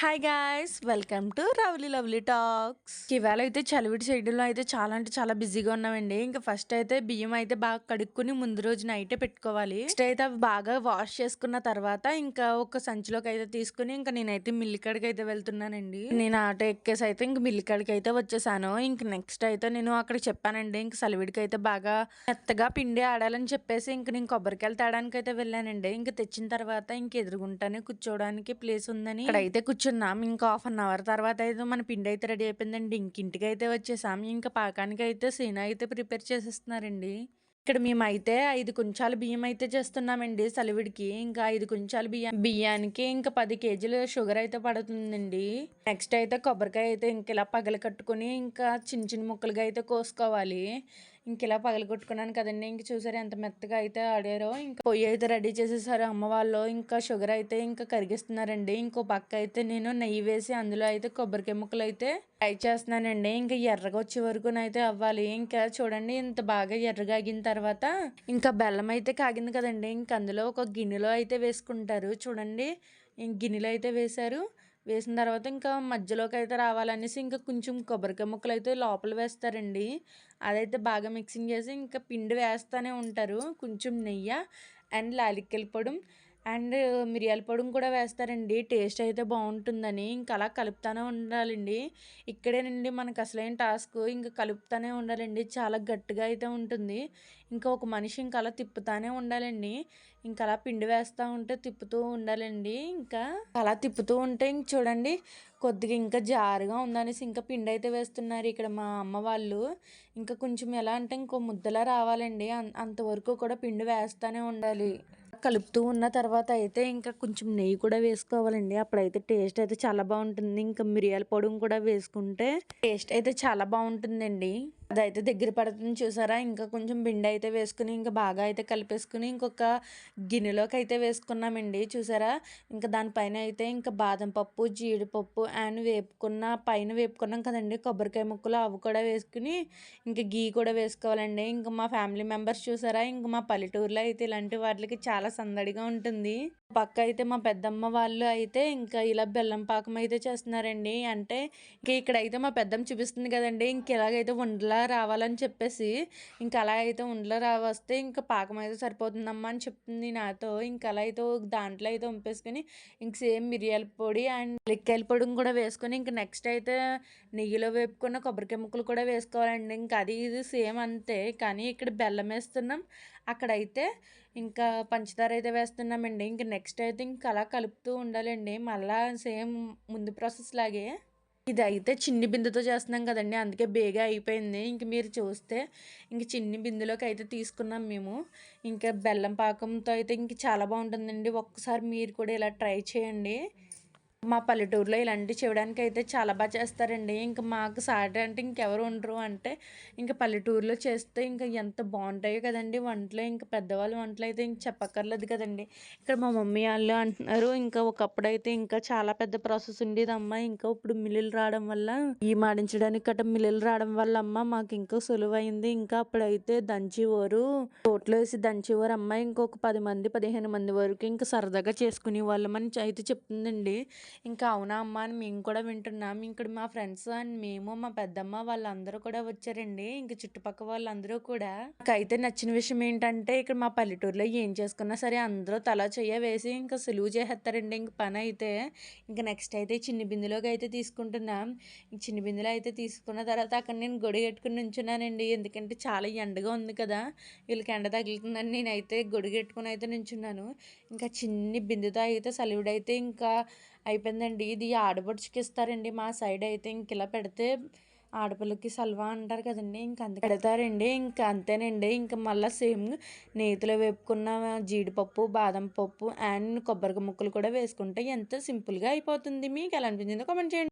Hi guys welcome to రవ్లీ lovely talks ఇవాళ అయితే చలివిడి షెడ్యూల్లో అయితే చాలా అంటే చాలా బిజీగా ఉన్నామండి. ఇంకా ఫస్ట్ అయితే బియ్యం అయితే బాగా కడుక్కుని ముందు రోజు నైటే పెట్టుకోవాలి. నెక్స్ట్ అయితే అవి బాగా వాష్ చేసుకున్న తర్వాత ఇంకా ఒక సంచిలోకి అయితే తీసుకుని ఇంకా నేనైతే మిల్లికాడికి అయితే వెళ్తున్నానండి. నేను ఆటో ఎక్కేసి అయితే ఇంక మిల్లికాడికి అయితే వచ్చేసాను. ఇంక నెక్స్ట్ అయితే నేను అక్కడ చెప్పానండి. ఇంక చలివిడికి అయితే బాగా మెత్తగా పిండి ఆడాలని చెప్పేసి ఇంక నేను కొబ్బరికాయలు తేడానికి అయితే వెళ్ళానండి. ఇంక తెచ్చిన తర్వాత ఇంక ఎదురుగుంటానే కూర్చోవడానికి ప్లేస్ ఉందని. ఇక్కడ అయితే కూర్చో కూర్చున్నాం. ఇంకా హాఫ్ అన్ అవర్ తర్వాత అయితే మన పిండి అయితే రెడీ అయిపోయిందండి. ఇంకింటికి అయితే వచ్చేసాం ఇంకా పాకానికి అయితే సీనా అయితే ప్రిపేర్ చేసేస్తున్నారండి. ఇక్కడ మేమైతే ఐదు కుంచాలు బియ్యం అయితే చేస్తున్నామండి సలివిడికి. ఇంకా ఐదు కుంచాలు బియ్యం బియ్యానికి ఇంకా పది కేజీలు షుగర్ అయితే పడుతుందండి. నెక్స్ట్ అయితే కొబ్బరికాయ అయితే ఇంక ఇలా పగల కట్టుకుని ఇంకా చిన్న చిన్న ముక్కలుగా అయితే కోసుకోవాలి. ఇంకెలా ఇలా కొట్టుకున్నాను కదండి. ఇంక చూసారు ఎంత మెత్తగా అయితే ఆడారో. ఇంకా పొయ్యి అయితే రెడీ చేసేసారు అమ్మ వాళ్ళు. ఇంకా షుగర్ అయితే ఇంకా కరిగిస్తున్నారండి. ఇంకో పక్క అయితే నేను నెయ్యి వేసి అందులో అయితే కొబ్బరికాయ ముక్కలు అయితే ఫ్రై చేస్తున్నానండి. ఇంకా ఎర్రగా వచ్చే వరకు అయితే అవ్వాలి. ఇంకా చూడండి ఇంత బాగా ఎర్రగా ఆగిన తర్వాత ఇంకా బెల్లం అయితే కాగింది కదండి. ఇంక అందులో ఒక గిన్నెలో అయితే వేసుకుంటారు. చూడండి. గిన్నెలో అయితే వేశారు. వేసిన తర్వాత ఇంకా మధ్యలోకి అయితే రావాలనేసి ఇంకా కొంచెం కొబ్బరికాయ ముక్కలు అయితే లోపల వేస్తారండి. అదైతే బాగా మిక్సింగ్ చేసి ఇంకా పిండి వేస్తూనే ఉంటారు. కొంచెం నెయ్యి అండ్ లాలిక్కల పొడి. అండ్ మిరియాల పొడిని కూడా వేస్తారండి. టేస్ట్ అయితే బాగుంటుందని. ఇంకా అలా కలుపుతూనే ఉండాలండి. ఇక్కడేనండి మనకు అసలైన టాస్క్. ఇంకా కలుపుతూనే ఉండాలండి. చాలా గట్టిగా అయితే ఉంటుంది. ఇంకా ఒక మనిషి ఇంకా అలా తిప్పుతానే ఉండాలండి. ఇంకా అలా పిండి వేస్తూ ఉంటే తిప్పుతూ ఉండాలండి. ఇంకా అలా తిప్పుతూ ఉంటే ఇంక చూడండి కొద్దిగా ఇంకా జారుగా ఉందనేసి ఇంకా పిండి అయితే వేస్తున్నారు ఇక్కడ మా అమ్మ వాళ్ళు. ఇంకా కొంచెం ఎలా అంటే ఇంకో ముద్దలా రావాలండి. అంతవరకు కూడా పిండి వేస్తూనే ఉండాలి. కలుపుతూ ఉన్న తర్వాత అయితే ఇంకా కొంచెం నెయ్యి కూడా వేసుకోవాలండి. అప్పుడైతే టేస్ట్ అయితే చాలా బాగుంటుంది. ఇంకా మిరియాల పొడి కూడా వేసుకుంటే టేస్ట్ అయితే చాలా బాగుంటుందండి. అదైతే దగ్గర పడుతుంది చూసారా? ఇంకా కొంచెం బిండి అయితే వేసుకుని ఇంకా బాగా అయితే కలిపేసుకుని ఇంకొక గిన్నెలోకి అయితే వేసుకున్నామండి చూసారా? ఇంకా దానిపైన అయితే ఇంకా బాదం పప్పు జీడిపప్పు అండ్ వేపుకున్న పైన వేపుకున్నాం కదండి కొబ్బరికాయ ముక్కలు అవి కూడా వేసుకుని ఇంకా గీ కూడా వేసుకోవాలండి. ఇంకా మా ఫ్యామిలీ మెంబర్స్ చూసారా? ఇంకా మా పల్లెటూరులో అయితే ఇలాంటి వాటికి చాలా సందడిగా ఉంటుంది. పక్క అయితే మా పెద్దమ్మ వాళ్ళు అయితే ఇంకా ఇలా బెల్లం పాకం అయితే చేస్తున్నారండి. అంటే ఇంకా ఇక్కడ అయితే మా పెద్దమ్మ చూపిస్తుంది కదండి ఇంక ఇలాగైతే ఉండలా రావాలని చెప్పేసి ఇంకా అలా అయితే ఉండలో రావస్తే ఇంకా పాకం అయితే సరిపోతుందమ్మా అని చెప్తుంది నాతో. ఇంకా అలా అయితే దాంట్లో అయితే వంపేసుకొని ఇంక సేమ్ మిరియాల పొడి అండ్ లిక్కాయల పొడిని కూడా వేసుకొని ఇంక నెక్స్ట్ అయితే నెయ్యిలో వేపుకున్న కొబ్బరికాయ ముక్కలు కూడా వేసుకోవాలండి. ఇంకా అది ఇది సేమ్ అంతే. కానీ ఇక్కడ బెల్లం వేస్తున్నాం. అక్కడైతే ఇంకా పంచదార అయితే వేస్తున్నామండి. ఇంక నెక్స్ట్ అయితే ఇంకా అలా కలుపుతూ ఉండాలండి. మళ్ళీ సేమ్ ముందు ప్రాసెస్ లాగే ఇది అయితే చిన్ని బిందుతో చేస్తున్నాం కదండి. అందుకే బేగా అయిపోయింది. ఇంక మీరు చూస్తే ఇంక చిన్ని బిందులోకి అయితే తీసుకున్నాం మేము. ఇంకా బెల్లం పాకంతో అయితే ఇంక చాలా బాగుంటుందండి. ఒక్కసారి మీరు కూడా ఇలా ట్రై చేయండి. మా పల్లెటూరులో ఇలాంటివి చేయడానికి అయితే చాలా బాగా చేస్తారండి. ఇంకా మాకు సాటి అంటే ఇంకెవరు ఉండరు. అంటే ఇంకా పల్లెటూరులో చేస్తే ఇంకా ఎంత బాగుంటాయో కదండి. వంటలు ఇంకా పెద్దవాళ్ళు వంటలు అయితే ఇంక చెప్పక్కర్లేదు కదండి. ఇక్కడ మా మమ్మీ వాళ్ళు అంటున్నారు ఇంకా ఒకప్పుడు అయితే ఇంకా చాలా పెద్ద ప్రాసెస్ ఉండేది. అమ్మ ఇంకా ఇప్పుడు మిల్లులు రావడం వల్ల ఈ మాడించడానికి గట్ట మిల్లులు రావడం వల్ల అమ్మ మాకు ఇంకా సులువైంది. ఇంకా అప్పుడైతే దంచేవారు తోటలో వేసి దంచేవారు అమ్మ ఇంకొక పది మంది పదిహేను మంది వరకు ఇంకా సరదాగా చేసుకునే వాళ్ళమని అయితే చెప్తుందండి. ఇంకా అవునా అమ్మ అని మేము కూడా వింటున్నాం. ఇక్కడ మా ఫ్రెండ్స్ అండ్ మేము మా పెద్దమ్మ వాళ్ళందరూ కూడా వచ్చారండి. ఇంక చుట్టుపక్కల వాళ్ళందరూ కూడా. నాకైతే నచ్చిన విషయం ఏంటంటే ఇక్కడ మా పల్లెటూరులో ఏం చేసుకున్నా సరే అందరూ తల చెయ్య వేసి ఇంకా సులువు చేసేస్తారండి. ఇంక పని అయితే ఇంకా నెక్స్ట్ అయితే చిన్ని బిందులోకి అయితే తీసుకుంటున్నాం. చిన్ని బిందులో అయితే తీసుకున్న తర్వాత అక్కడ నేను గొడి కట్టుకుని నుంచున్నానండి. ఎందుకంటే చాలా ఎండగా ఉంది కదా వీళ్ళకి ఎండ తగులుతుందని నేనైతే గొడి పెట్టుకుని అయితే నుంచున్నాను. ఇంకా చిన్ని బిందుతో అయితే సలివుడైతే ఇంకా అయిపోయిందండి. ఇది ఆడపడుచుకి ఇస్తారండి మా సైడ్ అయితే. ఇంక ఇలా పెడితే ఆడపిల్లకి సల్వా అంటారు కదండి. ఇంక అంత పెడతారండి. ఇంకా అంతేనండి. ఇంకా మళ్ళీ సేమ్ నేతిలో వేపుకున్న జీడిపప్పు బాదం పప్పు అండ్ కొబ్బరి ముక్కలు కూడా వేసుకుంటే ఎంత సింపుల్గా అయిపోతుంది. మీకు ఎలా అనిపించిందో కామెంట్ చేయండి.